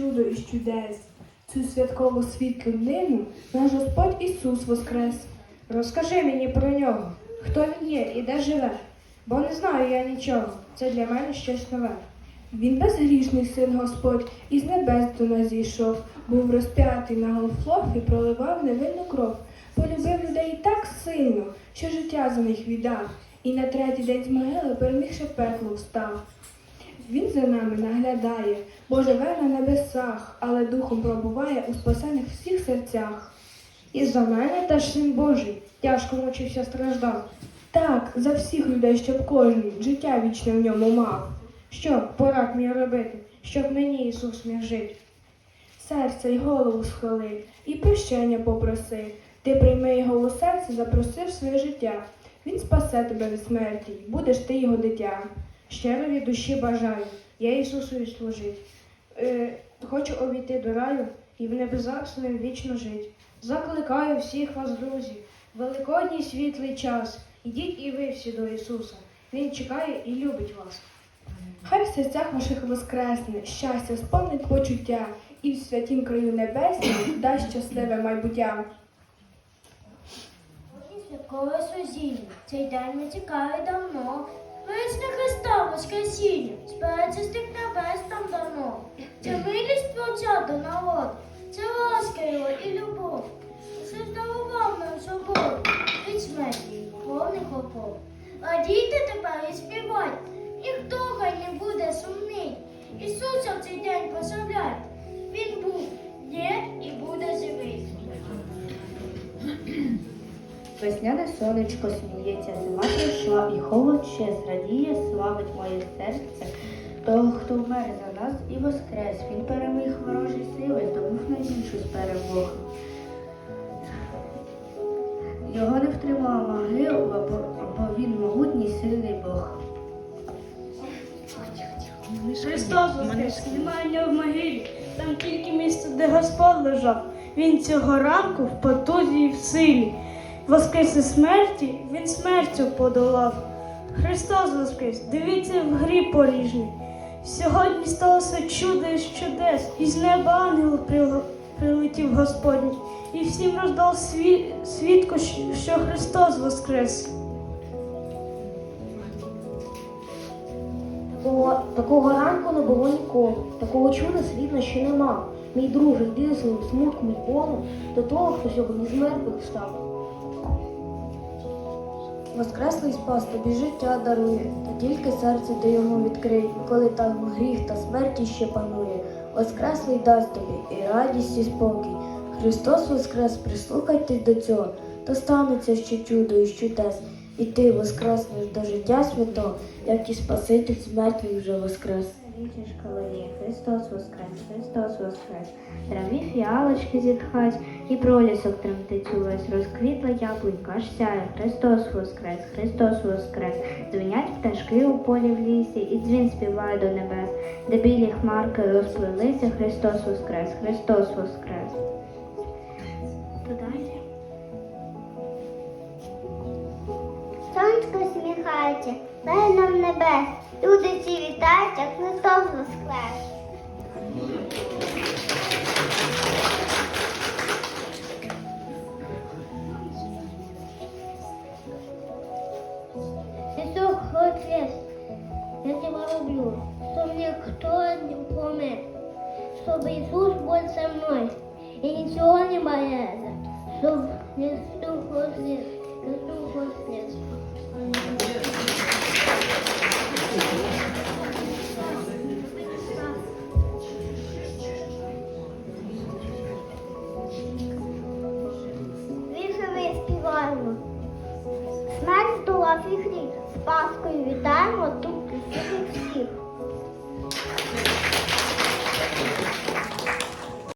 чудо із чудес. Цю святкову світлу днину наш Господь Ісус воскрес. Розкажи мені про нього, хто він є і де живе, бо не знаю я нічого. Це для мене щось нове. Він безгрішний син Господь, із небес до нас зійшов, був розп'ятий на Голфлофі, проливав невинну кров. Полюбив людей так сильно, що життя за них віддав, і на третій день з могили, перемігши пекло, встав. Він за нами наглядає, бо живе на небесах, але духом пробуває у спасених всіх серцях. І за мене теж син Божий, тяжко мучився страждав. Так, за всіх людей, щоб кожен життя вічне в ньому мав. Що порад мені робити, щоб мені Ісус міг жити? Серце й голову схили, і прощення попроси. Ти прийми його у серце, запроси в своє життя. Він спасе тебе від смерті, будеш ти його дитя. Щиро від душі бажаю, я Ісусові служить. Е, хочу увійти до раю і в небесах з ним вічно жить. Закликаю всіх вас, друзі, великодній світлий час. Ідіть і ви всі до Ісуса. Він чекає і любить вас. Хай в серцях ваших воскресне, щастя, сповнить почуття, і в святім краю небеснім дасть щасливе майбуття. Святкове служіння, цей день ми чекали давно. Весне Христа Воскресіння, збирається з тих небес там давно. Це милість Творця до народу, це ласка його і любов. Що здарував нам свободу від смерті повних оков. Радійте тепер і співайте, ніхто хай не буде сумний. Ісуса в цей день прославляйте. Він був, є Весняне сонечко сміється, зима прийшла, і холод ще зрадіє, славить моє серце. Того, хто вмер за нас і воскрес, він переміг ворожі сили, здобув найбільшу з перемог. Його не втримала могила, бо він могутній сильний Бог. Христос воскрес, немає в могилі, там тільки місце, де Господь лежав. Він цього ранку в потузі і в силі. Воскрес із смерті, він смертю подолав. Христос воскрес, дивіться в грі поріжний. Сьогодні сталося чудо із чудес, із неба ангел прилетів Господній, і всім роздав сві... свідку, що Христос воскрес. Такого, такого ранку не було нікого, такого чуда світла ще нема. Мій друже, йди своїм смутком і болем до того, хто сьогодні з мертвих став. Воскреслий спас тобі життя дарує, та тільки серце ти йому відкрий, коли там гріх та смерті ще панує. Воскреслий дасть тобі і радість, і спокій. Христос воскрес, прислухайтесь до цього, то станеться ще чудо і чудес. І ти воскреснеш до життя святого, як і Спаситель з мертвих вже воскрес. Вічиш колиє, Христос воскрес, Христос воскрес. Траві фіалочки зітхать, і пролісок тремтить увесь. Розквітла яблунька, аж сяє, Христос воскрес, Христос воскрес. Дзвенять пташки у полі в лісі, і дзвін співає до небес, де білі хмарки розплилися, Христос воскрес, Христос воскрес. Додайте. Сонечко сміхається, дай нам небес. Люди ці вітають, як Христос воскрес. Ісус воскрес, я тебе люблю, что мне кто не помер, чтобы Иисус был со мной и ничего не боялся, чтобы Иисус воскрес, Смерть здолав і гріх, з Паскою вітаємо тут всіх.